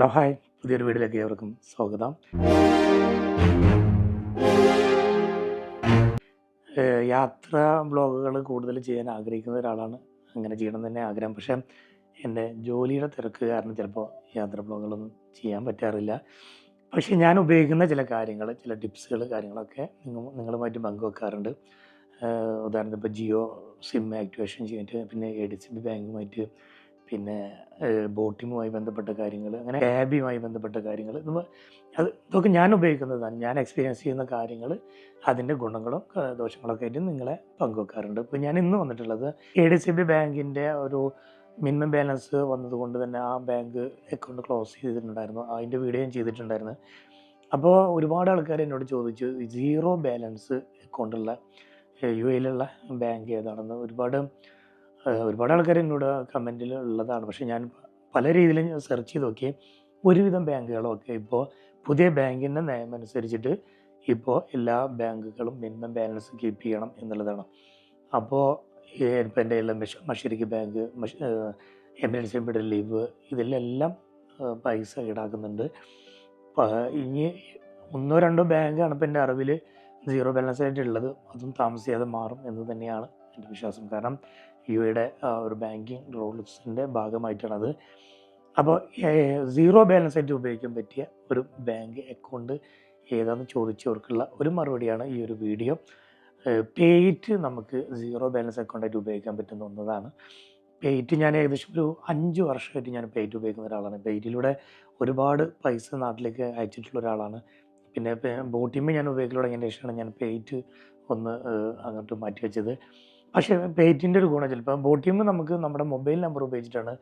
Hello hi. പുതിയൊരു വീട്ടിലേക്ക് ഏവർക്കും സ്വാഗതം. യാത്രാ ബ്ലോഗുകൾ കൂടുതൽ ചെയ്യാൻ ആഗ്രഹിക്കുന്ന ഒരാളാണ്. അങ്ങനെ ചെയ്യണം തന്നെ ആഗ്രഹം. പക്ഷേ എന്റെ ജോലിയുടെ തിരക്ക് കാരണം ചിലപ്പോൾ യാത്ര ബ്ലോഗുകളൊന്നും ചെയ്യാൻ പറ്റാറില്ല. പക്ഷേ ഞാൻ ഉപയോഗിക്കുന്ന ചില കാര്യങ്ങൾ ചില ടിപ്സുകൾ കാര്യങ്ങളൊക്കെ നിങ്ങൾ നിങ്ങളുമായിട്ട് പങ്കുവെക്കാറുണ്ട്. ഉദാഹരണത്തിന് ഇപ്പോൾ ജിയോ സിം ആക്ടിവേഷൻ ചെയ്തിട്ട് പിന്നെ എ ഡി സി ബി ബാങ്കുമായിട്ട് പിന്നെ ബോട്ടിങ്ങുമായി ബന്ധപ്പെട്ട കാര്യങ്ങൾ അങ്ങനെ ക്യാബിയുമായി ബന്ധപ്പെട്ട കാര്യങ്ങൾ അത് ഇതൊക്കെ ഞാൻ ഉപയോഗിക്കുന്നതാണ്. ഞാൻ എക്സ്പീരിയൻസ് ചെയ്യുന്ന കാര്യങ്ങൾ അതിന്റെ ഗുണങ്ങളും ദോഷങ്ങളൊക്കെ ആയിട്ട് നിങ്ങളെ പങ്കുവെക്കാറുണ്ട്. ഇപ്പോൾ ഞാൻ ഇന്ന് വന്നിട്ടുള്ളത് എ ഡി സി ബി ബാങ്കിന്റെ ഒരു മിനിമം ബാലൻസ് വന്നതുകൊണ്ട് തന്നെ ആ ബാങ്ക് അക്കൗണ്ട് ക്ലോസ് ചെയ്തിട്ടുണ്ടായിരുന്നു. അതിന്റെ വീഡിയോ ഞാൻ ചെയ്തിട്ടുണ്ടായിരുന്നു. അപ്പോൾ ഒരുപാട് ആൾക്കാർ എന്നോട് ചോദിച്ചു സീറോ ബാലൻസ് അക്കൗണ്ടുള്ള യു എയിലുള്ള ബാങ്ക് ഏതാണെന്ന്? ഒരുപാട് ഒരുപാട് ആൾക്കാർ എന്നോട് കമന്റിൽ ഉള്ളതാണ്. പക്ഷേ ഞാൻ പല രീതിയിലും ഞാൻ സെർച്ച് ചെയ്ത് നോക്കി. ഒരുവിധം ബാങ്കുകളൊക്കെ ഇപ്പോൾ പുതിയ ബാങ്കിന്റെ നിയമം അനുസരിച്ചിട്ട് ഇപ്പോൾ എല്ലാ ബാങ്കുകളും മിനിമം ബാലൻസ് കീപ്പ് ചെയ്യണം എന്നുള്ളതാണ്. അപ്പോൾ ഇപ്പം എന്റെ എല്ലാം മഷീരിക്ക് ബാങ്ക് എമർജൻസി ലീവ് ഇതിലെല്ലാം പൈസ ഈടാക്കുന്നുണ്ട്. ഇനി ഒന്നോ രണ്ടോ ബാങ്കാണ് ഇപ്പം എന്റെ അറിവിൽ സീറോ ബാലൻസ് ആയിട്ടുള്ളത് അതും താമസിയാതെ മാറും എന്ന് തന്നെയാണ് എന്റെ വിശ്വാസം. കാരണം യു എയുടെ ഒരു ബാങ്കിങ് റൂൾസിന്റെ ഭാഗമായിട്ടാണത് അപ്പോൾ സീറോ ബാലൻസ് ആയിട്ട് ഉപയോഗിക്കാൻ പറ്റിയ ഒരു ബാങ്ക് അക്കൗണ്ട് ഏതാണെന്ന് ചോദിച്ചവർക്കുള്ള ഒരു മറുപടിയാണ് ഈ ഒരു വീഡിയോ. പേയ്റ്റ് നമുക്ക് സീറോ ബാലൻസ് അക്കൗണ്ടായിട്ട് ഉപയോഗിക്കാൻ പറ്റുന്ന ഒന്നതാണ്. പേയ്റ്റ് ഞാൻ ഏകദേശം ഒരു അഞ്ച് വർഷമായിട്ട് ഞാൻ പേയ്റ്റ് ഉപയോഗിക്കുന്ന ഒരാളാണ്. പേയ്റ്റിലൂടെ ഒരുപാട് പൈസ നാട്ടിലേക്ക് അയച്ചിട്ടുള്ള ഒരാളാണ്. പിന്നെ ബോട്ടിമ്മ ഞാൻ ഉപയോഗിക്കൽ തുടങ്ങിയതിന് ശേഷമാണ് ഞാൻ പേയ്റ്റ് ഒന്ന് അങ്ങോട്ട് മാറ്റി വെച്ചത് പക്ഷേ പേറ്റിന്റെ ഒരു ഗുണം ചിലപ്പോൾ ബോട്ടിമ്മ നമുക്ക് നമ്മുടെ മൊബൈൽ നമ്പർ ഉപയോഗിച്ചിട്ടാണ്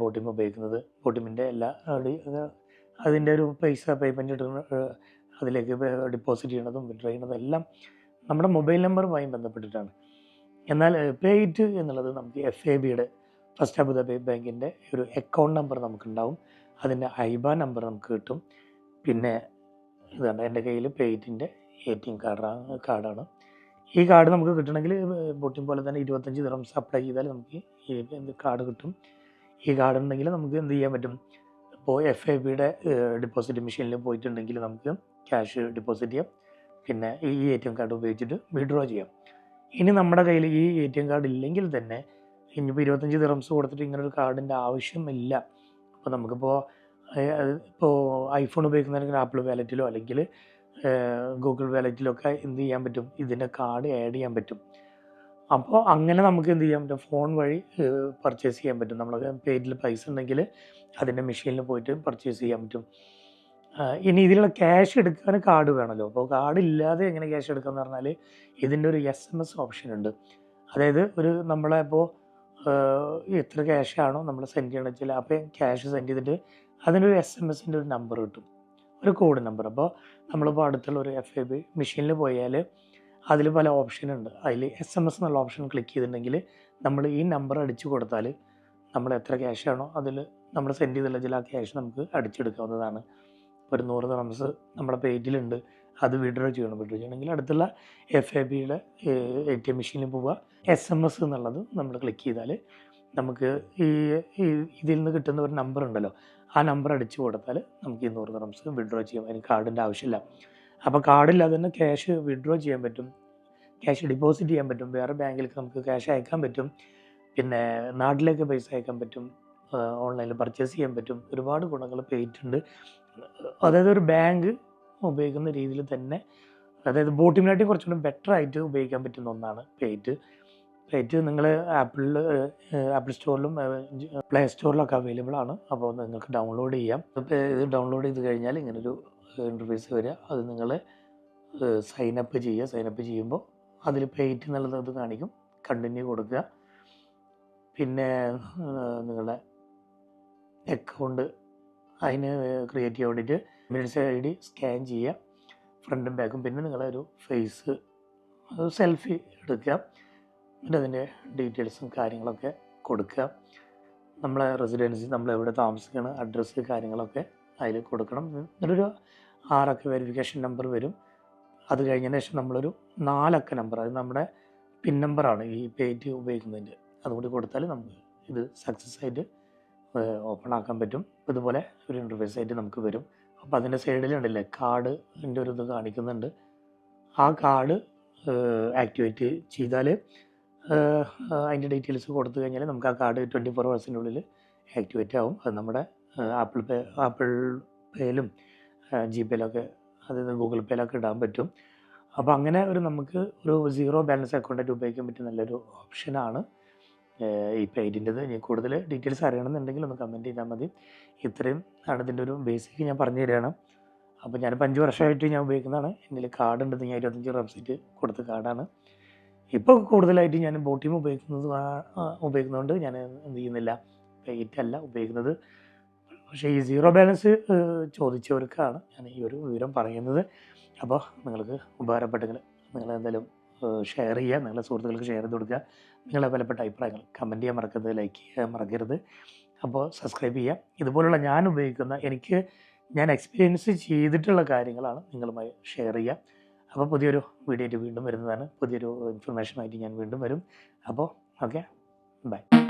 ബോട്ടിമ്മ ഉപയോഗിക്കുന്നത്. ബോട്ടിമിന്റെ എല്ലാ അതിന്റെ ഒരു പൈസ പേയ്മെന്റ് ഇടുന്ന അതിലേക്ക് ഡിപ്പോസിറ്റ് ചെയ്യണതും വിഡ്രോ ചെയ്യണതും എല്ലാം നമ്മുടെ മൊബൈൽ നമ്പറുമായി ബന്ധപ്പെട്ടിട്ടാണ്. എന്നാൽ പേയ്റ്റ് എന്നുള്ളത് നമുക്ക് എഫ് എ ബിയുടെ ഫസ്റ്റ് അബുദാബി ബാങ്കിന്റെ ഒരു അക്കൗണ്ട് നമ്പർ നമുക്കുണ്ടാവും. അതിന്റെ ഐബാ നമ്പർ നമുക്ക് കിട്ടും. പിന്നെ ഇതാണ് എന്റെ കയ്യിൽ പേയ്റ്റിന്റെ എ ടി എം കാർഡാണ് കാർഡാണ് ഈ കാർഡ് നമുക്ക് കിട്ടണമെങ്കിൽ ബോട്ടിം പോലെ തന്നെ ഇരുപത്തഞ്ച് ദിറംസ് അപ്ലൈ ചെയ്താൽ നമുക്ക് ഈ കാർഡ് കിട്ടും. ഈ കാർഡ് ഉണ്ടെങ്കിൽ നമുക്ക് എന്ത് ചെയ്യാൻ പറ്റും? ഇപ്പോൾ എഫ് ഐ ബിയുടെ ഡിപ്പോസിറ്റ് മെഷീനിൽ പോയിട്ടുണ്ടെങ്കിൽ നമുക്ക് ക്യാഷ് ഡിപ്പോസിറ്റ് ചെയ്യാം. പിന്നെ ഈ എ ടി എം കാർഡ് ഉപയോഗിച്ചിട്ട് വിഡ്രോ ചെയ്യാം. ഇനി നമ്മുടെ കയ്യിൽ ഈ എ ടി എം കാർഡ് ഇല്ലെങ്കിൽ തന്നെ ഇനിയിപ്പോൾ ഇരുപത്തഞ്ച് ദിറംസ് കൊടുത്തിട്ട് ഇങ്ങനെ ഒരു കാർഡിന്റെ ആവശ്യമില്ല അപ്പോൾ നമുക്കിപ്പോൾ ഇപ്പോൾ ഐഫോൺ ഉപയോഗിക്കുന്നവർക്ക് ആപ്പിൾ വാലറ്റിലോ അല്ലെങ്കിൽ ഗൂഗിൾ വാലറ്റിലൊക്കെ എന്ത് ചെയ്യാൻ പറ്റും? ഇതിന്റെ കാർഡ് ആഡ് ചെയ്യാൻ പറ്റും. അപ്പോൾ അങ്ങനെ നമുക്ക് എന്ത് ചെയ്യാൻ പറ്റും? ഫോൺ വഴി പർച്ചേസ് ചെയ്യാൻ പറ്റും. നമ്മൾ പേരിൽ പൈസ ഉണ്ടെങ്കിൽ അതിന്റെ മെഷീനിൽ പോയിട്ട് പർച്ചേസ് ചെയ്യാൻ പറ്റും. ഇനി ഇതിലുള്ള ക്യാഷ് എടുക്കാൻ കാർഡ് വേണമല്ലോ അപ്പോൾ കാർഡ് ഇല്ലാതെ എങ്ങനെ ക്യാഷ് എടുക്കാന്ന് പറഞ്ഞാൽ ഇതിന്റെ ഒരു എസ് എം എസ് ഓപ്ഷൻ ഉണ്ട്. അതായത് ഒരു നമ്മളെ ഇപ്പോൾ എത്ര ക്യാഷ് ആണോ നമ്മൾ സെൻഡ് ചെയ്യണം വെച്ചാൽ അപ്പോൾ ക്യാഷ് സെൻഡ് ചെയ്തിട്ട് അതിനൊരു എസ് എം എസിന്റെ ഒരു നമ്പർ കിട്ടും. ഒരു കോഡ് നമ്പർ അപ്പോൾ നമ്മളിപ്പോൾ അടുത്തുള്ള ഒരു എഫ് എ ബി മെഷീനിൽ പോയാൽ അതിൽ പല ഓപ്ഷൻ ഉണ്ട്. അതിൽ എസ് എം എസ് എന്നുള്ള ഓപ്ഷൻ ക്ലിക്ക് ചെയ്തിട്ടുണ്ടെങ്കിൽ നമ്മൾ ഈ നമ്പർ അടിച്ചു കൊടുത്താൽ നമ്മൾ എത്ര ക്യാഷ് ആണോ അതിൽ നമ്മൾ സെൻഡ് ചെയ്തുള്ള ചില ക്യാഷ് നമുക്ക് അടിച്ചെടുക്കാവുന്നതാണ്. ഒരു നൂറ് തമസ് നമ്മുടെ പേജിലുണ്ട് അത് വിഡ്രോ ചെയ്യണം. വിഡ്രോ ചെയ്യണമെങ്കിൽ അടുത്തുള്ള എഫ് എ ബിയുടെ എ ടി എം മെഷീനിൽ പോവുക. എസ് എം എസ് എന്നുള്ളത് നമ്മൾ ക്ലിക്ക് ചെയ്താൽ നമുക്ക് ഈ ഇതിൽ നിന്ന് കിട്ടുന്ന ഒരു നമ്പർ ഉണ്ടല്ലോ. ആ നമ്പർ അടിച്ചു കൊടുത്താൽ നമുക്ക് ഈ നൂറ് തമസ് വിഡ്രോ ചെയ്യാം. അതിന് കാർഡിന്റെ ആവശ്യമില്ല. അപ്പോൾ കാർഡില്ലാതെ തന്നെ ക്യാഷ് വിഡ്രോ ചെയ്യാൻ പറ്റും. ക്യാഷ് ഡിപ്പോസിറ്റ് ചെയ്യാൻ പറ്റും. വേറെ ബാങ്കിലേക്ക് നമുക്ക് ക്യാഷ് അയക്കാൻ പറ്റും. പിന്നെ നാട്ടിലേക്ക് പൈസ അയക്കാൻ പറ്റും. ഓൺലൈനിൽ പർച്ചേസ് ചെയ്യാൻ പറ്റും. ഒരുപാട് ഗുണങ്ങൾ പേയ്റ്റുണ്ട് അതായത് ഒരു ബാങ്ക് ഉപയോഗിക്കുന്ന രീതിയിൽ തന്നെ അതായത് ബോട്ടിമിനായിട്ട് കുറച്ചുകൂടി ബെറ്റർ ആയിട്ട് ഉപയോഗിക്കാൻ പറ്റുന്ന ഒന്നാണ് പേയ്റ്റ് പേയ്റ്റ് നിങ്ങൾ ആപ്പിളിൽ ആപ്പിൾ സ്റ്റോറിലും പ്ലേ സ്റ്റോറിലൊക്കെ അവൈലബിൾ ആണ്. അപ്പോൾ നിങ്ങൾക്ക് ഡൗൺലോഡ് ചെയ്യാം. ഇത് ഡൗൺലോഡ് ചെയ്ത് കഴിഞ്ഞാൽ ഇങ്ങനൊരു ഇന്റർഫേസ് വരിക. അത് നിങ്ങൾ സൈനപ്പ് ചെയ്യുക. സൈനപ്പ് ചെയ്യുമ്പോൾ അതിൽ പേയ്റ്റ് എന്നുള്ളത് അത് കാണിക്കും. കണ്ടിന്യൂ കൊടുക്കുക. പിന്നെ നിങ്ങളുടെ അക്കൗണ്ട് അതിന് ക്രിയേറ്റ് ചെയ്യാൻ വേണ്ടിയിട്ട് മിനിറ്റ്സ് ഐ ഡി സ്കാൻ ചെയ്യുക ഫ്രണ്ടും ബാക്കും പിന്നെ നിങ്ങളൊരു ഫേസ് സെൽഫി എടുക്കുക. എന്നിട്ട് അതിന്റെ ഡീറ്റെയിൽസും കാര്യങ്ങളൊക്കെ കൊടുക്കുക. നമ്മളെ റെസിഡൻസി നമ്മൾ എവിടെ താമസിക്കണം അഡ്രസ്സ് കാര്യങ്ങളൊക്കെ അതിൽ കൊടുക്കണം. എന്നിട്ടൊരു ആറക്ക വെരിഫിക്കേഷൻ നമ്പർ വരും. അത് കഴിഞ്ഞതിന് ശേഷം നമ്മളൊരു നാലക്ക നമ്പർ അത് നമ്മുടെ പിൻ നമ്പറാണ് ഈ പേറ്റ് ഉപയോഗിക്കുന്നതിന്റെ. അതുകൂടി കൊടുത്താൽ നമുക്ക് ഇത് സക്സസ് ആയിട്ട് ഓപ്പൺ ആക്കാൻ പറ്റും. ഇതുപോലെ ഒരു ഇന്റർഫേസ് ആയിട്ട് നമുക്ക് വരും. അപ്പോൾ അതിന്റെ സൈഡിലുണ്ടല്ലേ കാർഡിന്റെ ഒരു ഇത് കാണിക്കുന്നുണ്ട്. ആ കാർഡ് ആക്ടിവേറ്റ് ചെയ്താൽ അതിന്റെ ഡീറ്റെയിൽസ് കൊടുത്തു കഴിഞ്ഞാൽ നമുക്ക് ആ കാർഡ് ട്വന്റി ഫോർ ഹവേഴ്സിന്റെ ഉള്ളിൽ ആക്ടിവേറ്റ് ആവും. അത് നമ്മുടെ ആപ്പിൾ പേ ആപ്പിൾ പേയിലും ജി പേയിലൊക്കെ അതായത് ഗൂഗിൾ പേയിലൊക്കെ ഇടാൻ പറ്റും. അപ്പോൾ അങ്ങനെ ഒരു നമുക്ക് ഒരു സീറോ ബാലൻസ് അക്കൗണ്ടായിട്ട് ഉപയോഗിക്കാൻ പറ്റിയ നല്ലൊരു ഓപ്ഷനാണ് ഈ പെയ്ഡിന്റെത്. ഇനി കൂടുതൽ ഡീറ്റെയിൽസ് അറിയണമെന്നുണ്ടെങ്കിൽ ഒന്ന് കമന്റ് ചെയ്താൽ മതി. ഇത്രയും ആണ് ഇതിന്റെ ഒരു ബേസിക് ഞാൻ പറഞ്ഞു തരികയാണ്. അപ്പോൾ ഞാനിപ്പോൾ അഞ്ച് വർഷമായിട്ട് ഞാൻ ഉപയോഗിക്കുന്നതാണ്. എന്റെ കാർഡ് ഉണ്ട് ഞാൻ ഇരുപത്തഞ്ച് വെബ്സൈറ്റ് കൊടുത്ത കാർഡാണ്. ഇപ്പോൾ കൂടുതലായിട്ട് ഞാൻ ബോട്ടിം ഉപയോഗിക്കുന്നത് ഉപയോഗിക്കുന്നതുകൊണ്ട് ഞാൻ എന്ത് ചെയ്യുന്നില്ല. പെയ്റ്റ് അല്ല ഉപയോഗിക്കുന്നത്. പക്ഷേ ഈ സീറോ ബാലൻസ് ചോദിച്ചവർക്കാണ് ഞാൻ ഈ ഒരു വിവരം പറയുന്നത്. അപ്പോൾ നിങ്ങൾക്ക് ഉപകാരപ്പെട്ടെങ്കിൽ നിങ്ങൾ എന്തായാലും ഷെയർ ചെയ്യുക. നിങ്ങളുടെ സുഹൃത്തുക്കൾക്ക് ഷെയർ ചെയ്ത് കൊടുക്കുക. നിങ്ങളെ വിലപ്പെട്ട അഭിപ്രായങ്ങൾ കമന്റ് ചെയ്യാൻ മറക്കരുത് ലൈക്ക് ചെയ്യാൻ മറക്കരുത്. അപ്പോൾ സബ്സ്ക്രൈബ് ചെയ്യുക. ഇതുപോലുള്ള ഞാൻ ഉപയോഗിക്കുന്ന എനിക്ക് ഞാൻ എക്സ്പീരിയൻസ് ചെയ്തിട്ടുള്ള കാര്യങ്ങളാണ് നിങ്ങളുമായി ഷെയർ ചെയ്യുക. അപ്പോൾ പുതിയൊരു വീഡിയോ വീണ്ടും വരുന്നതാണ്. പുതിയൊരു ഇൻഫർമേഷനായിട്ട് ഞാൻ വീണ്ടും വരും. അപ്പോൾ ഓക്കെ ബൈ